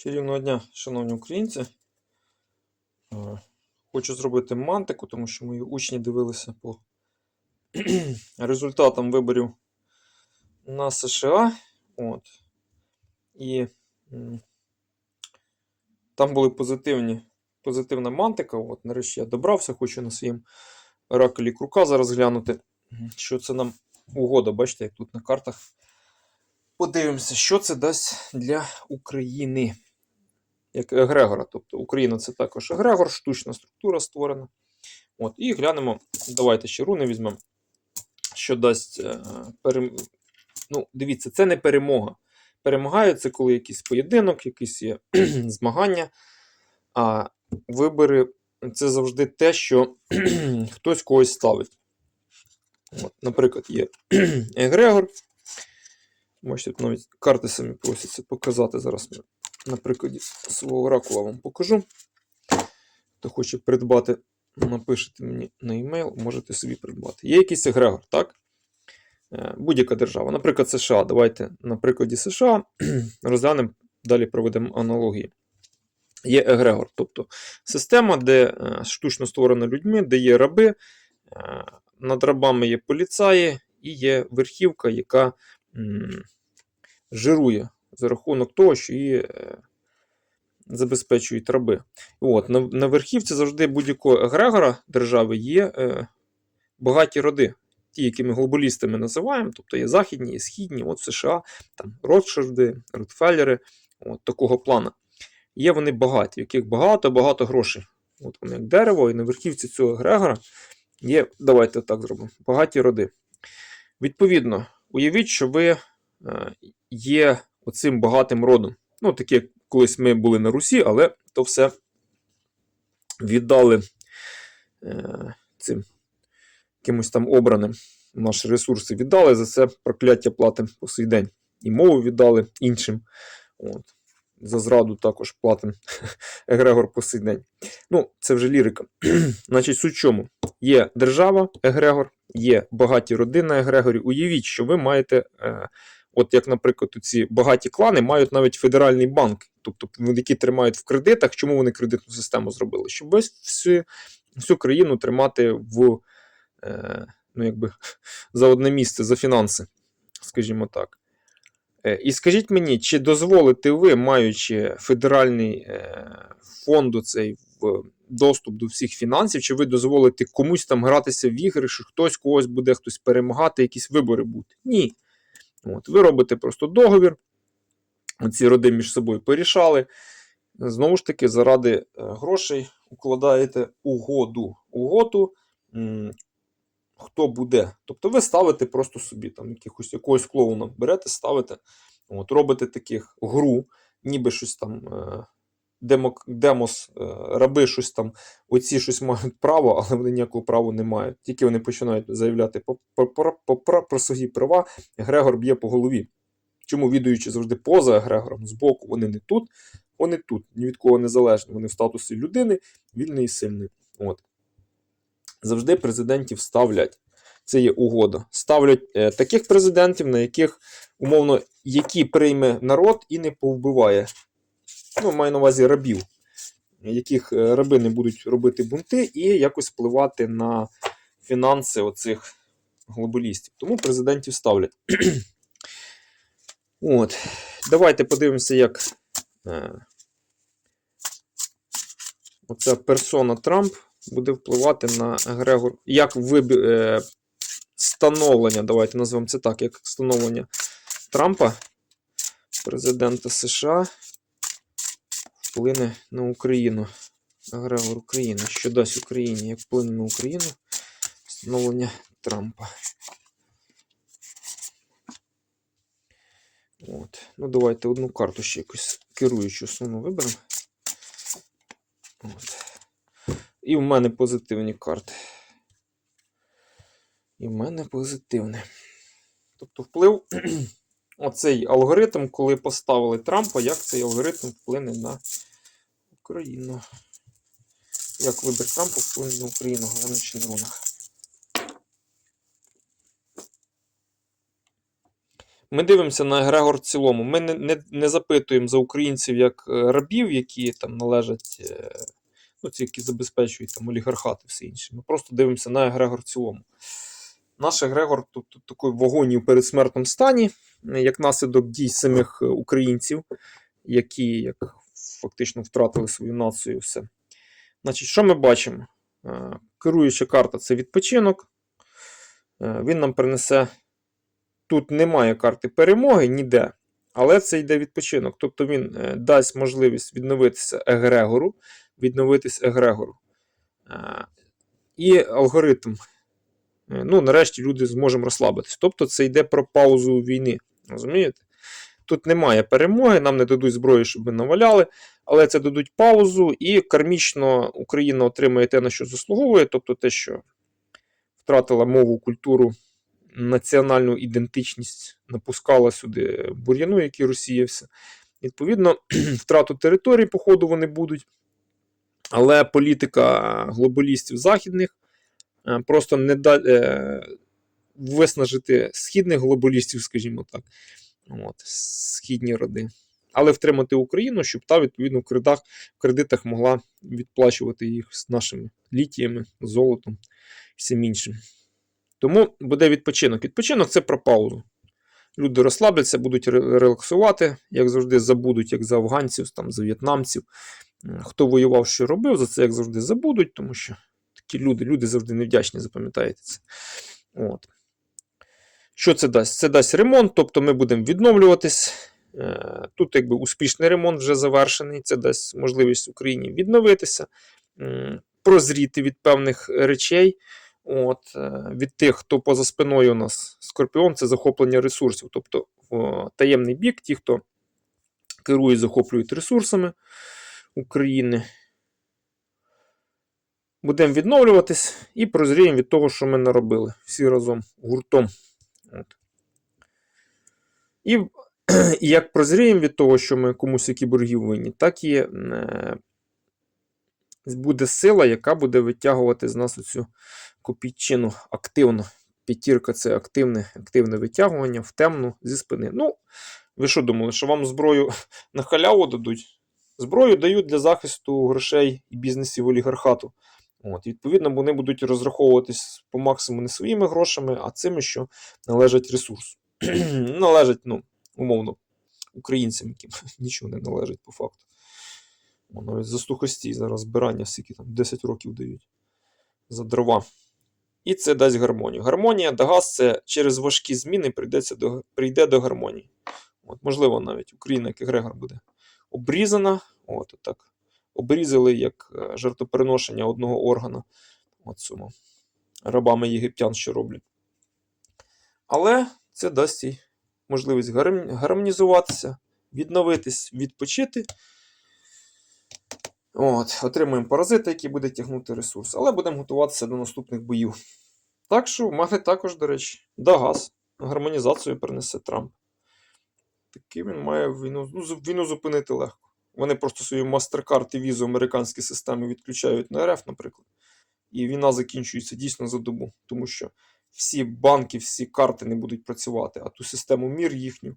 Чарівного дня, шановні українці. Е, Хочу зробити мантику, тому що мої учні дивилися по результатам виборів на США. От. І там були позитивні, позитивна мантика. От, нарешті я добрався, хочу на своїм оракулі крука зараз глянути, що це нам угода. Бачите, як тут на картах. Подивимося, що це дасть для України як егрегора. Тобто Україна це також егрегор, штучна структура створена. От, І глянемо, давайте ще руни візьмемо, що дасть. е, перем... Ну, дивіться, це не перемога. Перемагає це коли якийсь поєдинок, якісь є змагання. А вибори це завжди те, що хтось когось ставить. От, наприклад, є егрегор. Бачите, навіть карти самі просяться показати. Зараз ми на прикладі свого оракула вам покажу. Хто хоче придбати, напишете мені на емейл, можете собі придбати. Є якийсь егрегор, так? Е, Будь-яка держава. Наприклад, США. Давайте на прикладі США розглянемо, далі проведемо аналогії. Є егрегор, тобто система, де е, штучно створена людьми, де є раби, е, над рабами є поліцаї і є верхівка, яка жирує за рахунок того, що її е, забезпечують раби. От, на, на верхівці завжди будь-якого егрегора держави є е, багаті роди. Ті, які ми глобалістами називаємо, тобто є західні, є східні, от США, там Ротшильди, Ротфеллери, от такого плану. Є вони багаті, в яких багато-багато грошей. От вони як дерево, і на верхівці цього егрегора є, давайте так зробимо, багаті роди. Відповідно, уявіть, що ви е, є оцим багатим родом. Ну, такі, як колись ми були на Русі, але то все віддали е, цим якимось там обраним. Наші ресурси віддали, за це прокляття платимо по сей день. І мову віддали іншим. От. За зраду також платимо Егрегор по сей день. Ну, це вже лірика. Значить, суть чому? Є держава, Егрегор, є багаті родини на Егрегорі. Уявіть, що ви маєте. Е, От як, наприклад, ці багаті клани мають навіть федеральний банк, тобто які тримають в кредитах. Чому вони кредитну систему зробили? Щоб весь всю, всю країну тримати в е, ну, якби, за одне місце, за фінанси, скажімо так. Е, і скажіть мені, чи дозволите ви, маючи федеральний е, фонд цей доступ до всіх фінансів, чи ви дозволите комусь там гратися в ігри, що хтось когось буде хтось перемагати, якісь вибори бути? Ні. От, Ви робите просто договір, ці роди між собою порішали. Знову ж таки, заради е, грошей укладаєте угоду. Угоду, хто буде. Тобто ви ставите просто собі там якихось, якогось клоуна берете, ставите, от, робите таких гру, ніби щось там. Демок, демос, е, раби щось там, оці щось мають право, але вони ніякого права не мають. Тільки вони починають заявляти по, по, про, про свої права, Грегор б'є по голові. Чому відуючи завжди поза Грегором, збоку, вони не тут, вони тут, ні від кого не залежні. Вони в статусі людини, вільної і сильної. От. Завжди президентів ставлять. Це є угода. Ставлять е, таких президентів, на яких, умовно, які прийме народ і не повбиває ну, маю на увазі рабів, яких е, раби не будуть робити бунти і якось впливати на фінанси оцих глобалістів. Тому президентів ставлять. От. Давайте подивимося, як е, оця персона Трамп буде впливати на Грегор. Як вибі... е, становлення, давайте назвемо це так, як становлення Трампа, президента США вплине на Україну. Агрегор України. Що дасть Україні? Як вплине на Україну? Встановлення Трампа. От. Ну, давайте одну карту ще якусь керуючу суму виберемо. От. І в мене позитивні карти. І в мене позитивне. Тобто вплив. Оцей алгоритм, коли поставили Трампа, як цей алгоритм вплине на Україну. Як вибір Трампа вплине на Україну, головне чи. Ми дивимося на Егрегор в цілому. Ми не, не, не запитуємо за українців як е, рабів, які там належать, е, ну, ці, які забезпечують там олігархат і все інше. Ми просто дивимося на Егрегор в цілому. Наш Егрегор тут, тут такий в агонії передсмертному стані, як наслідок дій самих е, українців, які як фактично втратили свою націю. Все. Значить, що ми бачимо? Е, Керуюча карта це відпочинок. Е, Він нам принесе. Тут немає карти перемоги ніде, але це йде відпочинок. Тобто він е, дасть можливість відновитися егрегору, відновитись егрегору. І алгоритм. Ну, нарешті люди зможемо розслабитись. Тобто це йде про паузу війни. Розумієте? Тут немає перемоги, нам не дадуть зброї, щоб ми наваляли, але це дадуть паузу, і кармічно Україна отримає те, на що заслуговує, тобто те, що втратила мову, культуру, національну ідентичність, напускала сюди бур'яну, який розсіявся. Відповідно, втрату територій, по ходу вони будуть. Але політика глобалістів західних е, просто не да, е, виснажити східних глобалістів, скажімо так, от, східні роди. Але втримати Україну, щоб та, відповідно, в кредитах, в кредитах могла відплачувати їх з нашими літіями, золотом і всім іншим. Тому буде відпочинок. Відпочинок це про паузу. Люди розслабляться, будуть релаксувати, як завжди, забудуть, як за афганців, там, за в'єтнамців. Хто воював, що робив, за це як завжди забудуть, тому що такі люди, люди завжди невдячні, запам'ятаєте це. От. Що це дасть? Це дасть ремонт, тобто ми будемо відновлюватись. Е, Тут якби успішний ремонт вже завершений. Це дасть можливість Україні відновитися, прозріти від певних речей. От, е, від тих, хто поза спиною у нас Скорпіон, це захоплення ресурсів. Тобто таємний бік, ті, хто керує, захоплюють ресурсами України. Будемо відновлюватись і прозріємо від того, що ми наробили всі разом гуртом. От. І, як прозріємо від того, що ми комусь які боргів винні, так і е, буде сила, яка буде витягувати з нас оцю копійчину активно. П'ятірка це активне, активне витягування в темну зі спини. Ну, ви що думали, що вам зброю на халяву дадуть? Зброю дають для захисту грошей і бізнесів олігархату. От, відповідно, вони будуть розраховуватись по максимуму не своїми грошами, а цими, що належать ресурсу. належать, ну, умовно, українцям, яким нічого не належить по факту. О, навіть за сухостій зараз збирання, скільки там 10 років дають за дрова. І це дасть гармонію. Гармонія Дагаз це через важкі зміни прийдеться до, прийде до гармонії. От, можливо, навіть Україна, як егрегор, буде обрізана. От, так. Обрізали як е, жертвоприношення одного органа. От цьому. Рабами єгиптян, що роблять. Але це дасть їй можливість гарм- гармонізуватися, відновитись, відпочити. От, отримуємо паразита, який буде тягнути ресурс, але будемо готуватися до наступних боїв. Так що в мене також, до речі, Дагаз гармонізацію принесе Трамп. Такий він має війну, ну, війну зупинити легко. Вони просто свої MasterCard і візу американські системи відключають на РФ, наприклад. І війна закінчується дійсно за добу, тому що всі банки, всі карти не будуть працювати, а ту систему мір їхню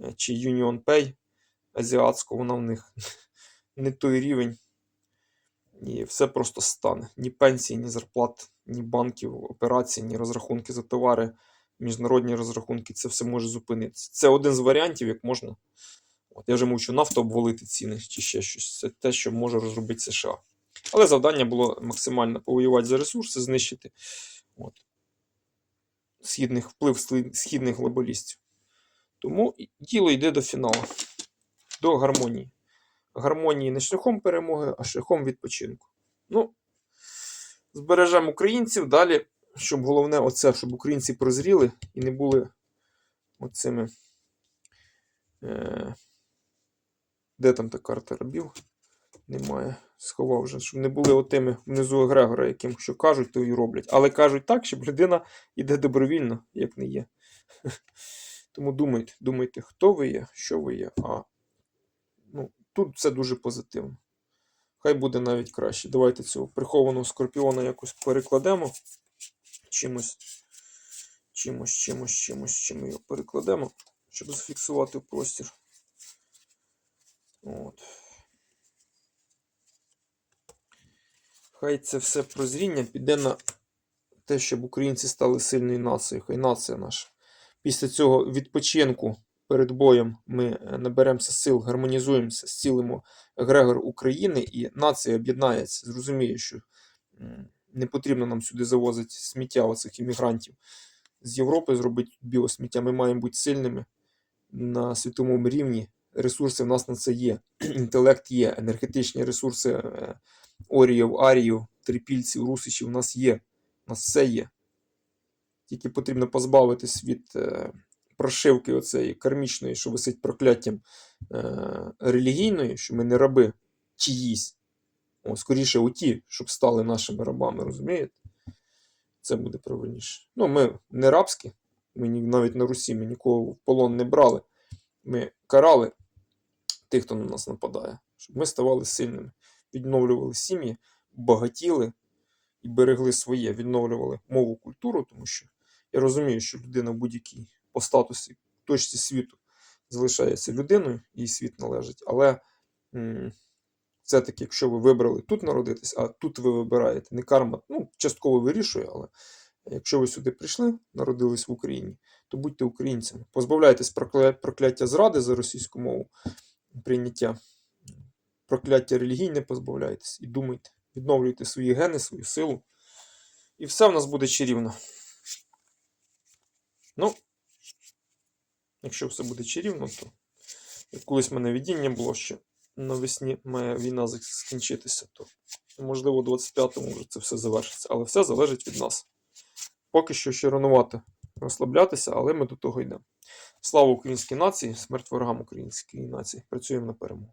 е, чи Union Pay азіатську, вона в них не той рівень. І все просто стане. Ні пенсії, ні зарплат, ні банків, операцій, ні розрахунки за товари, міжнародні розрахунки, це все може зупинитися. Це один з варіантів, як можна. От я вже мовчу, нафту обвалити ціни чи ще щось. Це те, що може розробити США. Але завдання було максимально повоювати за ресурси, знищити от, східних, вплив східних глобалістів. Тому діло йде до фіналу, до гармонії. Гармонії не шляхом перемоги, а шляхом відпочинку. Ну, збережемо українців далі, щоб головне оце, щоб українці прозріли і не були оцими. Е, де там та карта рабів? Немає. Сховав вже, щоб не були отими внизу егрегора, яким що кажуть, то і роблять. Але кажуть так, щоб людина йде добровільно, як не є. Тому думайте, думайте, хто ви є, що ви є. А ну, тут все дуже позитивно. Хай буде навіть краще. Давайте цього прихованого скорпіона якось перекладемо. Чимось, чимось, чимось, чимось, чим його перекладемо. щоб зафіксувати простір. От. Хай це все прозріння піде на те, щоб українці стали сильною нацією. Хай нація наша. Після цього відпочинку перед боєм ми е, наберемося сил, гармонізуємося, зцілимо Грегор України, і нація об'єднається. Зрозуміє, що не потрібно нам сюди завозити сміття оцих іммігрантів з Європи, зробити біосміття. Ми маємо бути сильними на світовому рівні. Ресурси в нас на це є. Інтелект є, енергетичні ресурси е, оріїв, аріїв, трипільців, русичів у нас є. У нас все є. Тільки потрібно позбавитись від е, прошивки оцеї кармічної, що висить прокляттям е, релігійної, що ми не раби чиїсь. О, скоріше оті, щоб стали нашими рабами, розумієте? Це буде правильніше. Ну, ми не рабські, ми навіть на Русі ми нікого в полон не брали. Ми карали тих, хто на нас нападає, щоб ми ставали сильними, відновлювали сім'ї, багатіли і берегли своє, відновлювали мову, культуру, тому що я розумію, що людина в будь-якій по статусі точці світу залишається людиною, їй світ належить. Але все-таки, якщо ви вибрали тут народитись, а тут ви вибираєте, не карма, ну, частково вирішує, але якщо ви сюди прийшли, народились в Україні, то будьте українцями. Позбавляйтесь прокля- прокляття зради за російську мову, прийняття прокляття релігійне позбавляйтесь і думайте, відновлюйте свої гени, свою силу. І все в нас буде чарівно. Ну, якщо все буде чарівно, то як колись в мене видіння було, що навесні має війна скінчитися, то можливо, у 25-му вже це все завершиться. Але все залежить від нас. Поки що ще рановато розслаблятися, але ми до того йдемо. Слава українській нації, смерть ворогам української нації. Працюємо на перемогу.